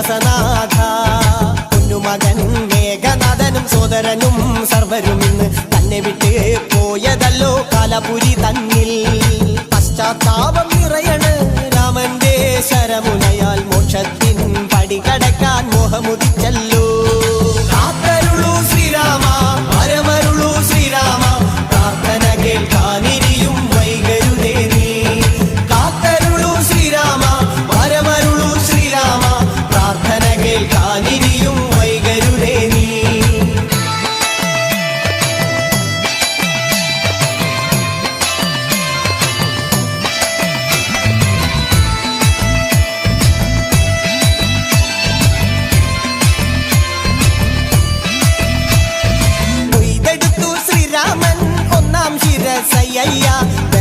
കൈലാസനാഥ കുഞ്ഞുമകൻ മേഘനാഥനും സോദരനും സർവരും ഇന്ന് തന്നെ വിട്ട് പോയതല്ലോ കാലപുരി തന്നിൽ. പശ്ചാത്താപം നിറയണ് രാമന്റെ ശരമുനയാൽ മോക്ഷത്തിൻ പടികടക്കാൻ മോഹമുദിച്ചല്ലോ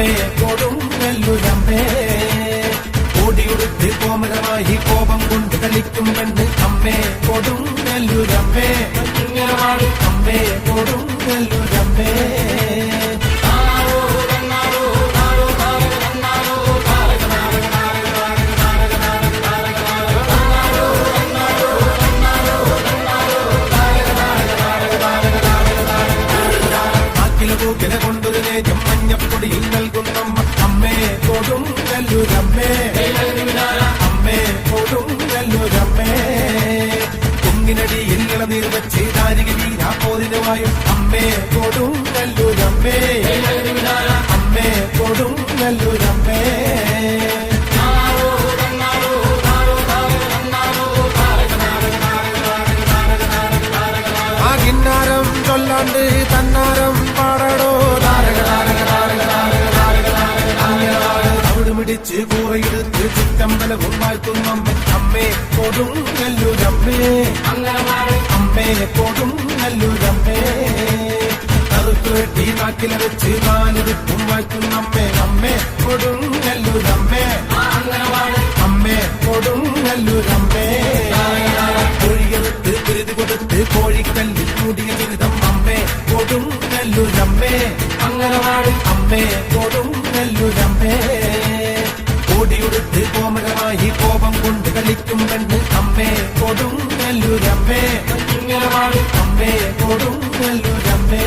അങ്ങനവാട് അമ്മേ കൊടും നെല്ലുരമ്മേ ഓടിയുടുത്ത് കോമരമായി കോപം കൊണ്ട് കളിക്കും പെണ്ണ് അമ്മേ കൊടും നെല്ലുരമ്മേ അങ്ങനവാട് അമ്മേ കൊടും നെല്ലുരമ്മേ നാക്കിലെ നേരം മഞ്ഞപ്പൊടിയിൽ നൽകുന്നമ്മ അമ്മേ കൊടും നെല്ലുരമ്മേ അമ്മേ കൊടും നെല്ലുരമ്മേ കുങ്ങിനടിയിൽ ഇളനീർ വെച്ച് ദാരിക വീരാപ്പോരിനുമായും അമ്മേ കൊടും നെല്ലുരമ്മേ അമ്മേ കൊടും നെല്ലുരമ്മേ ചൊല്ലാണ്ട് മിടിച്ച് കൂറയെടുത്ത് ചുറ്റമ്പലവും വാഴ്ത്തുന്നമ്മ അമ്മേ കൊടും നല്ലൂരമ്മേ. അമ്മേ കൊടും നല്ലൂരമ്മേ. കറുത്തു വെട്ടി നാക്കില വെച്ച് നാലിരിപ്പും വാഴ്ത്തുന്നമ്മേ അമ്മേ. കൊടും നല്ലൂരമ്മേ. അമ്മേ കൊടും നല്ലൂരമ്മേ. കോഴിയെടുത്ത് കുരുതി കൊടുത്ത് കോഴിക്കല്ലിൽ കൂടിയ ദുരിതം അമ്മേ. കൊടും നല്ലൂരമ്മേ. അമ്മേ കൊടും കളിക്കും പെണ്ണ് അമ്മേ കൊടുങ്ങല്ലൂരമ്മേ. ഇങ്ങനെ വാഴും അമ്മേ കൊടുങ്ങല്ലൂരമ്മേ.